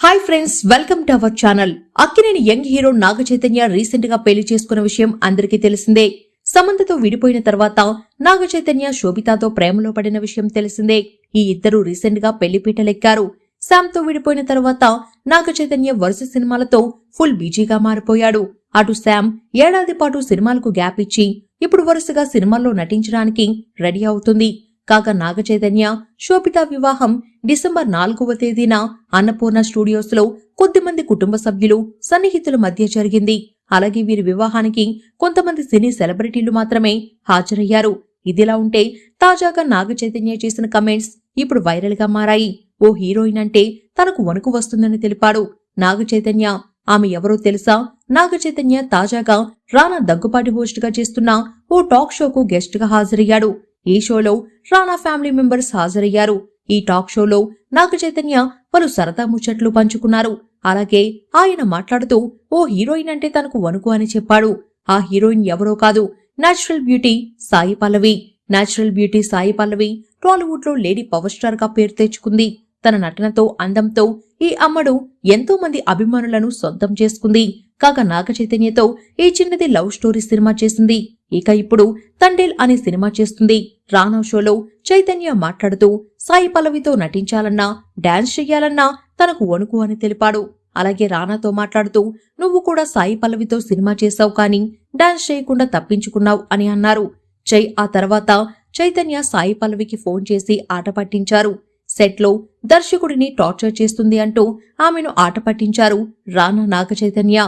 Hi friends welcome to our channel Akkineni young hero Naga Chaitanya రీసెంట్గా పెళ్ళి చేసుకున్న విషయం అందరికీ తెలిసిందే. సమంతతో విడిపోయిన తర్వాత నాగ చైతన్య శోభితాతో ప్రేమలో పడిన విషయం తెలిసిందే. ఈ ఇద్దరు రీసెంట్గా పెళ్ళిపీటలెక్కారు శామ్తో విడిపోయిన తర్వాత నాగ చైతన్య వరుస సినిమాలతో ఫుల్ బిజీగా మారిపోయాడు. అటు శామ్ ఏడాది పాటు సినిమాలకు గ్యాప్ ఇచ్చి ఇప్పుడు వరుసగా సినిమాల్లో నటించడానికి రెడీ అవుతుంది. కాగా నాగచైతన్య శోభిత వివాహం డిసెంబర్ నాలుగవ తేదీన అన్నపూర్ణ స్టూడియోస్లో కొద్దిమంది కుటుంబ సభ్యులు సన్నిహితుల మధ్య జరిగింది. అలాగే వీరి వివాహానికి కొంతమంది సినీ సెలబ్రిటీలు మాత్రమే హాజరయ్యారు. ఇదిలా ఉంటే తాజాగా నాగ చైతన్య చేసిన కమెంట్స్ ఇప్పుడు వైరల్గా మారాయి. ఓ హీరోయిన్ అంటే తనకు వణుకు వస్తుందని తెలిపాడు నాగ చైతన్య ఆమె ఎవరో తెలుసా? నాగ చైతన్య తాజాగా రానా దగ్గుపాటి హోస్ట్గా చేస్తున్న ఓ టాక్ షోకు గెస్ట్గా హాజరయ్యాడు. ఈ షోలో రానా ఫ్యామిలీ మెంబర్స్ హాజరయ్యారు. ఈ టాక్ షోలో నాగ చైతన్య పలు సరదా ముచ్చట్లు పంచుకున్నారు. అలాగే ఆయన మాట్లాడుతూ ఓ హీరోయిన్ అంటే తనకు వణుకు అని చెప్పాడు. ఆ హీరోయిన్ ఎవరో కాదు. Natural beauty Sai Pallavi. Natural beauty Sai Pallavi టాలీవుడ్లో లేడీ పవర్ స్టార్గా పేరు తెచ్చుకుంది. తన నటనతో అందంతో ఈ అమ్మడు ఎంతో మంది అభిమానులను సొంతం చేసుకుంది. కాగా నాగ చైతన్యతో ఈ చిన్నది లవ్ స్టోరీ సినిమా చేసింది. ఇక ఇప్పుడు తండేల్ అనే సినిమా చేస్తుంది. రానా షోలో చైతన్య మాట్లాడుతూ సాయి పల్లవితో నటించాలన్నా డాన్స్ చెయ్యాలన్నా తనకు వణుకు అని తెలిపాడు. అలాగే రానాతో మాట్లాడుతూ నువ్వు కూడా సాయి పల్లవితో సినిమా చేశావు కానీ డాన్స్ చేయకుండా తప్పించుకున్నావు అని అన్నారు. చై ఆ తర్వాత చైతన్య సాయి పల్లవికి ఫోన్ చేసి ఆట పట్టించారు. సెట్లో దర్శకుడిని టార్చర్ చేస్తుంది అంటూ ఆమెను ఆట పట్టించారు రానా నాగ చైతన్య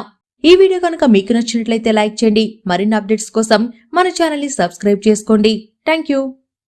ఈ వీడియో కనుక మీకు నచ్చినట్లయితే లైక్ చేయండి. మరిన్ని అప్డేట్స్ కోసం మన ఛానల్ని సబ్స్క్రైబ్ చేసుకోండి. Thank you